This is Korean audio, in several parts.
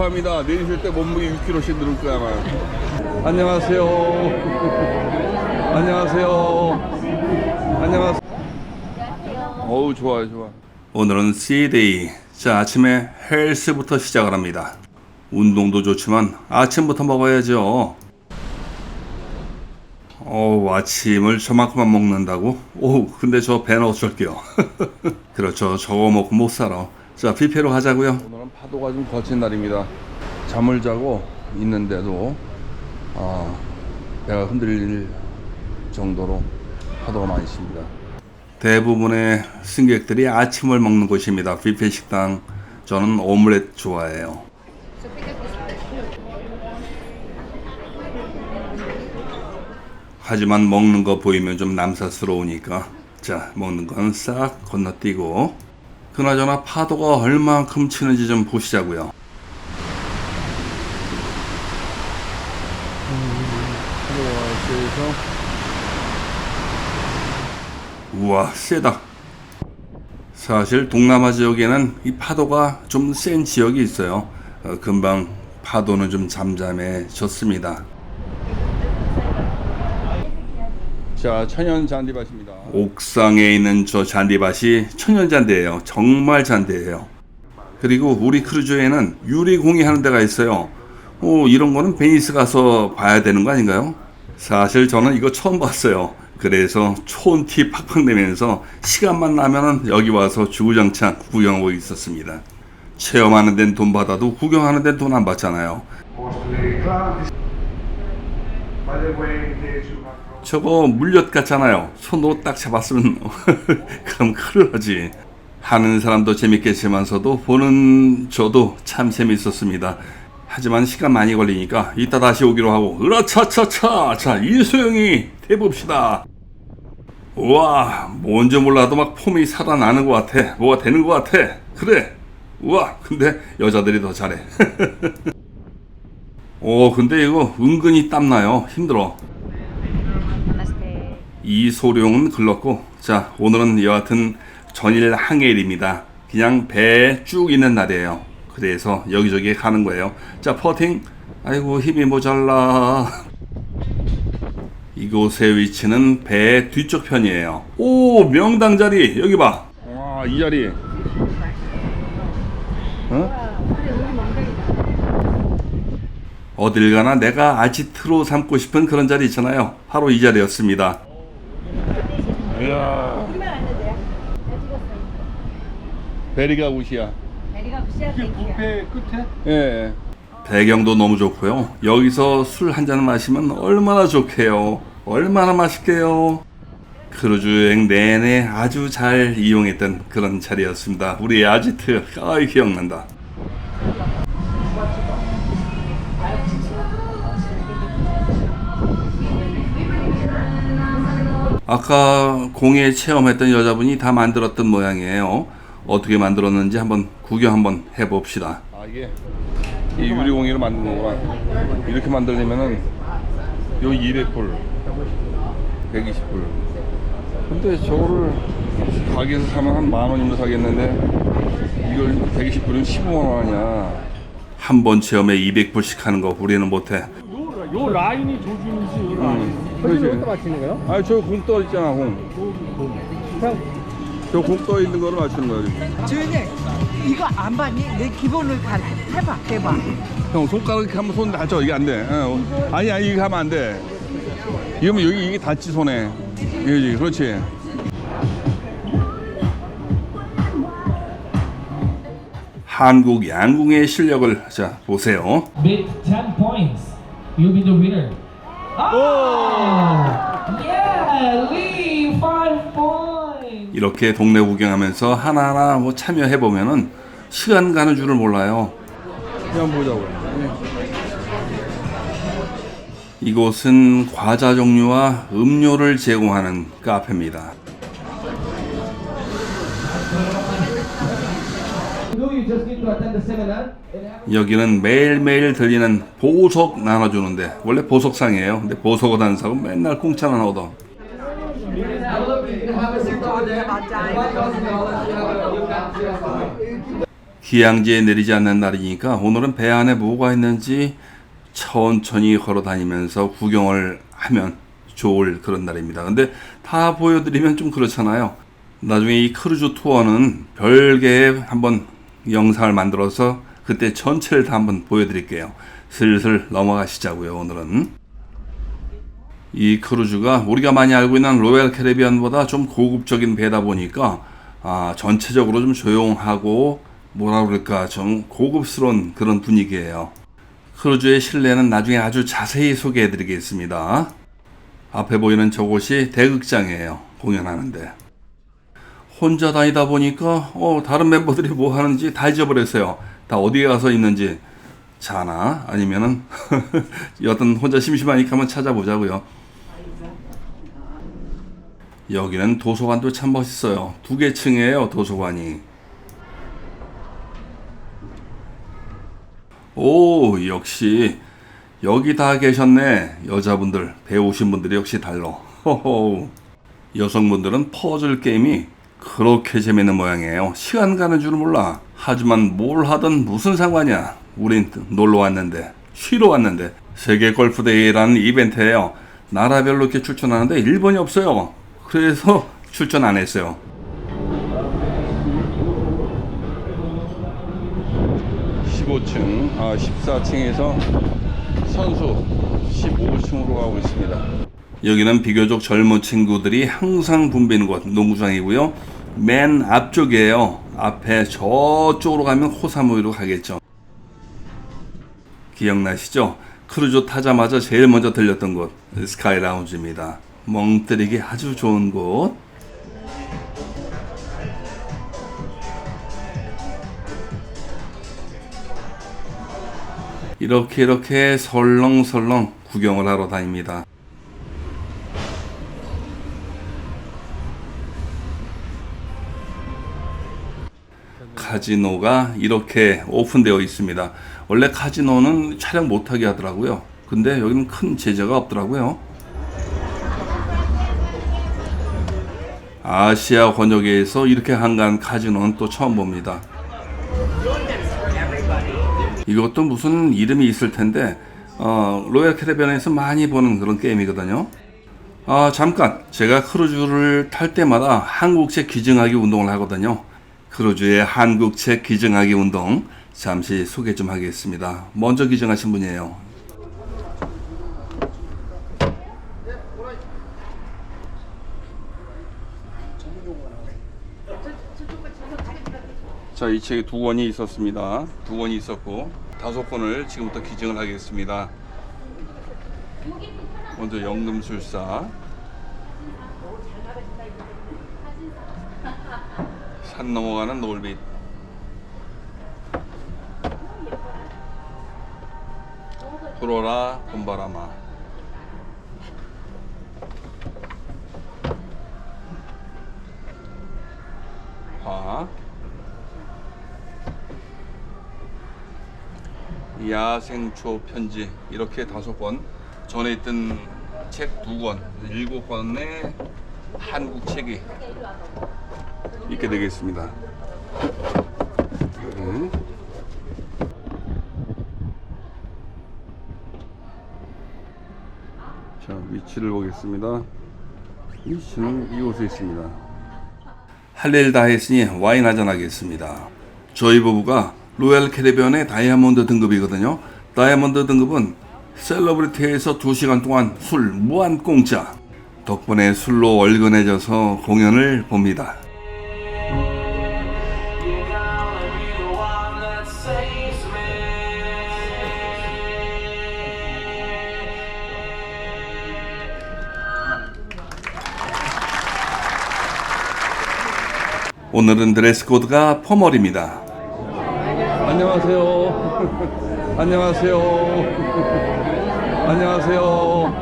축하합니다. 내리실 때 몸무게 6kg씩 늘을 거야, 아마. 안녕하세요. 안녕하세요. 안녕하세요. 어우, 좋아요, 좋아. 오늘은 C-데이. 자, 아침에 헬스부터 시작을 합니다. 운동도 좋지만 아침부터 먹어야죠. 어, 아침을 저만큼만 먹는다고? 오, 근데 저 배는 어쩔게요. 그렇죠. 저거 먹고 못 살아. 자, 뷔페로 가자고요. 오늘은 파도가 좀 거친 날입니다. 잠을 자고 있는데도 아, 배가 흔들릴 정도로 파도가 많이 칩니다. 대부분의 승객들이 아침을 먹는 곳입니다. 뷔페 식당. 저는 오믈렛 좋아해요. 하지만 먹는 거 보이면 좀 남사스러우니까 자 먹는 건 싹 건너뛰고 그나저나 파도가 얼만큼 치는지 좀 보시자고요. 우와 세다. 사실 동남아 지역에는 이 파도가 좀 센 지역이 있어요. 어, 금방 파도는 좀 잠잠해졌습니다. 자, 천연 잔디밭입니다. 옥상에 있는 저 잔디밭이 천연 잔디예요. 정말 잔디예요. 그리고 우리 크루즈에는 유리공예 하는 데가 있어요. 오, 이런 거는 베니스 가서 봐야 되는 거 아닌가요? 사실 저는 이거 처음 봤어요. 그래서 촌티 팍팍 내면서 시간만 나면은 여기 와서 주구장창 구경하고 있었습니다. 체험하는 데는 돈 받아도 구경하는 데는 돈 안 받잖아요. 저거 물엿 같잖아요. 손으로 딱 잡았으면 그럼 큰일 나지. 하는 사람도 재밌겠지만서도 보는 저도 참 재밌었습니다. 하지만 시간 많이 걸리니까 이따 다시 오기로 하고 으라차차차 자 이소영이 해봅시다. 우와 뭔지 몰라도 막 폼이 살아나는 것 같아. 뭐가 되는 것 같아. 그래. 우와 근데 여자들이 더 잘해. 오 근데 이거 은근히 땀나요. 힘들어. 이소룡은 글렀고 자 오늘은 여하튼 전일 항해일입니다. 그냥 배에 쭉 있는 날이에요. 그래서 여기저기 가는 거예요. 자 퍼팅. 아이고 힘이 모자라. 이곳의 위치는 배 뒤쪽 편이에요. 오 명당 자리. 여기 봐 와 이 자리. 어? 어딜 가나 내가 아지트로 삼고 싶은 그런 자리 있잖아요. 바로 이 자리였습니다 이야. 베리가 웃이야. 내리가 부시야 땡큐야. 배 끝에 예. 배경도 너무 좋고요. 여기서 술 한 잔 마시면 얼마나 좋게요. 얼마나 맛있게요. 크루즈 여행 내내 아주 잘 이용했던 그런 자리였습니다. 우리 아지트, 아이 기억난다. 아까 공예 체험했던 여자분이 다 만들었던 모양이에요. 어떻게 만들었는지 한번 구경 한번 해봅시다. 아 이게 이 유리 공예로 만든 거구나. 이렇게 만들려면은 요 200불, 120불. 근데 저거를 가게에서 사면 한 만 원이면 사겠는데 이걸 120불이면 15만 원 아니야. 한 번 체험에 200불씩 하는 거 우리는 못해. 요, 요 라인이 조준이지 요 라인 그렇지. 이것도 맞추는 거예요? 아니 저 공 떠 있잖아 공. 저공 떠 있는 거를 맞추는 거야. 지금. 해. 이거 안 봤니? 내 기본을 가 해봐 해봐 형 손가락 이렇게 하면 손 다쳐 이게 안 돼. 어. 아니 아니 이거 하면 안 돼. 이러면 여기 이게 닿지 손에. 이거지 그렇지. 한국 양궁의 실력을 자 보세요. Bid 10 points. You'll be the winner. 이렇게 동네 구경하면서 하나하나 뭐 참여해 보면은 시간 가는 줄을 몰라요. 그냥 보자고. 이곳은 과자 종류와 음료를 제공하는 카페입니다. 여기는 매일매일 들리는 보석 나눠주는데 원래 보석상이에요. 근데 보석을 안 사고 맨날 공짜만 얻어. 휴양지에 내리지 않는 날이니까 오늘은 배 안에 뭐가 있는지 천천히 걸어 다니면서 구경을 하면 좋을 그런 날입니다. 근데 다 보여드리면 좀 그렇잖아요. 나중에 이 크루즈 투어는 별개의 한번 영상을 만들어서 그때 전체를 다 한번 보여드릴게요. 슬슬 넘어가시자고요. 오늘은 이 크루즈가 우리가 많이 알고 있는 로얄 캐리비안보다 좀 고급적인 배다 보니까 아, 전체적으로 좀 조용하고 뭐라 그럴까 좀 고급스러운 그런 분위기예요. 크루즈의 실내는 나중에 아주 자세히 소개해 드리겠습니다. 앞에 보이는 저곳이 대극장이에요. 공연하는데. 혼자 다니다 보니까 어, 다른 멤버들이 뭐 하는지 다 잊어버렸어요. 다 어디에 가서 있는지 자나 아니면은 여튼 혼자 심심하니까 한번 찾아보자고요. 여기는 도서관도 참 멋있어요. 두 개 층이에요, 도서관이. 오, 역시 여기 다 계셨네. 여자분들, 배우신 분들이 역시 달러. 호호. 여성분들은 퍼즐 게임이 그렇게 재밌는 모양이에요. 시간 가는 줄은 몰라. 하지만 뭘 하든 무슨 상관이야. 우린 놀러 왔는데, 쉬러 왔는데. 세계 골프 대회라는 이벤트예요. 나라별로 이렇게 출전하는데 일본이 없어요. 그래서 출전 안 했어요. (15층) 아 (14층에서) 선수 15층으로 가고 있습니다. 여기는 비교적 젊은 친구들이 항상 붐비는 곳 농구장이고요. 맨 앞쪽이에요. 앞에 저쪽으로 가면 호사무이로 가겠죠. 기억나시죠? 크루즈 타자마자 제일 먼저 들렸던 곳 스카이 라운지입니다. 멍 때리기 아주 좋은 곳. 이렇게 이렇게 설렁설렁 구경을 하러 다닙니다. 카지노가 이렇게 오픈되어 있습니다. 원래 카지노는 촬영 못하게 하더라고요. 근데 여기는 큰 제재가 없더라고요. 아시아 권역에서 이렇게 한가한 카지노는 또 처음 봅니다. 이것도 무슨 이름이 있을 텐데 어, 로얄 캐리비안에서 많이 보는 그런 게임이거든요. 아 잠깐 제가 크루즈를 탈 때마다 한국책 기증하기 운동을 하거든요. 크루즈의 한국책 기증하기 운동 잠시 소개 좀 하겠습니다. 먼저 기증하신 분이에요. 자, 이 책이 두 권이 있었습니다. 두 권이 있었고 다섯 권을 지금부터 기증을 하겠습니다. 먼저 연금술사 산 넘어가는 노을빛. 불어라 봄바람아. 화. 야생초 편지. 이렇게 다섯 권. 전에 있던 책 두 권. 일곱 권의 한국 책이 있게 되겠습니다. 네. 자 위치를 보겠습니다. 위치는 이곳에 있습니다. 할 일 다 했으니 와인 한잔 하겠습니다. 저희 부부가 로얄 캐리비안의 다이아몬드 등급이거든요. 다이아몬드 등급은 셀러브리티에서 2시간 동안 술 무한 공짜. 덕분에 술로 얼건해져서 공연을 봅니다. 오늘은 드레스 코드가 포멀입니다. 안녕하세요. 안녕하세요. 안녕하세요.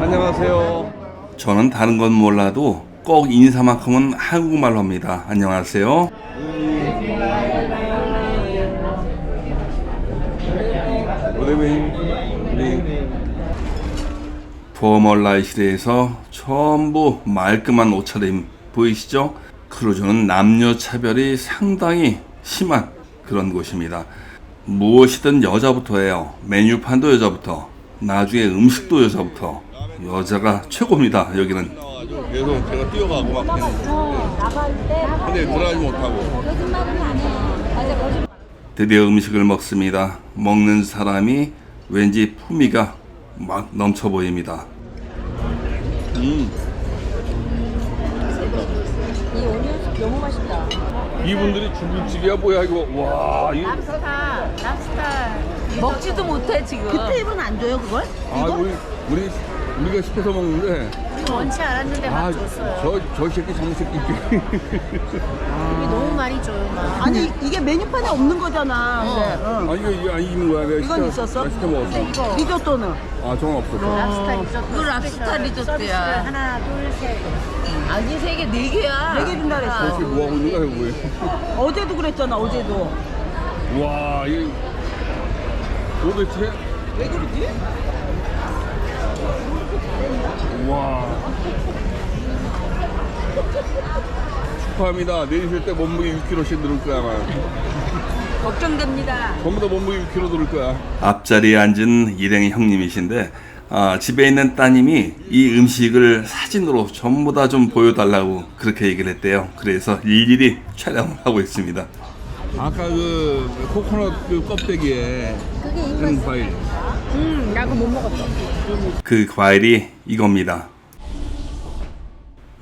안녕하세요. 저는 다른 건 몰라도 꼭 인사만큼은 한국말로 합니다. 안녕하세요. 포멀 시대에서 전부 말끔한 옷차림 보이시죠? 크루즈는 남녀 차별이 상당히 심한 그런 곳입니다. 무엇이든 여자부터예요. 메뉴판도 여자부터, 나중에 음식도 여자부터. 여자가 최고입니다. 여기는. 계속 제가 뛰어가고 막 근데 들어가지 못하고. 드디어 음식을 먹습니다. 먹는 사람이 왠지 품위가 막 넘쳐 보입니다. 음. 이분들이 중국집이야 뭐야 이거 와 이거 랍스타, 랍스타. 먹지도 못해 지금. 그 테이블은 안 줘요 그걸? 아 우리 우리 우리가 시켜서 먹는데 원치 않았는데 막 줬어요. 아저저 새끼 저놈 새끼 이게 너무 많이 줘요 막. 아니 이게 메뉴판에 없는 거잖아. 근데, 응. 아 이거 이거 안 있는 거야 내가 이건 시켜- 있었어? 내가 시켜 먹었어 리조또는 아 저건 없었어 랍스타 리조또. 그 랍스타 리조또야. 하나, 둘, 셋. 아니 세 개, 네 개야. 네개 준다 그랬어. 저렇게 뭐 하고 있는 거야 이거 어제도 그랬잖아 어제도. 와이 도대체 왜 그러지? 와 축하합니다 내리실 때 몸무게 6kg씩 늘을 거야 아마 걱정됩니다. 전부 다 몸무게 6kg 들을 거야. 앞자리에 앉은 일행의 형님이신데 아, 집에 있는 따님이 이 음식을 사진으로 전부 다 좀 보여달라고 그렇게 얘기를 했대요. 그래서 일일이 촬영을 하고 있습니다. 아까 그 코코넛 그 껍데기에 한 과일. 음, 나 그거 못 먹었어. 그 과일이 이겁니다.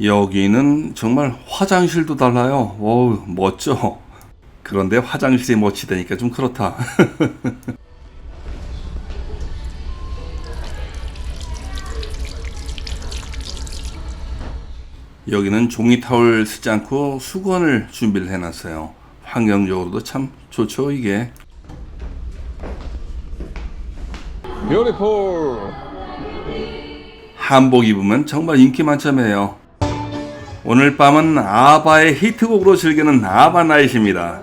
여기는 정말 화장실도 달라요. 어우, 멋져. 그런데 화장실이 멋지다니까 좀 그렇다. 여기는 종이 타월 쓰지 않고 수건을 준비를 해놨어요. 환경적으로도 참 좋죠, 이게. Beautiful. 한복 입으면 정말 인기 만점이에요. 오늘 밤은 아바의 히트곡으로 즐기는 아바 나잇입니다.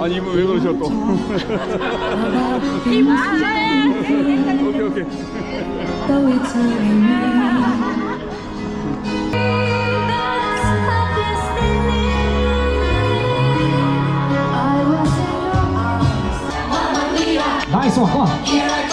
아니 이분 왜 그러셔 또? 오케이 오케이. nice one. Come on.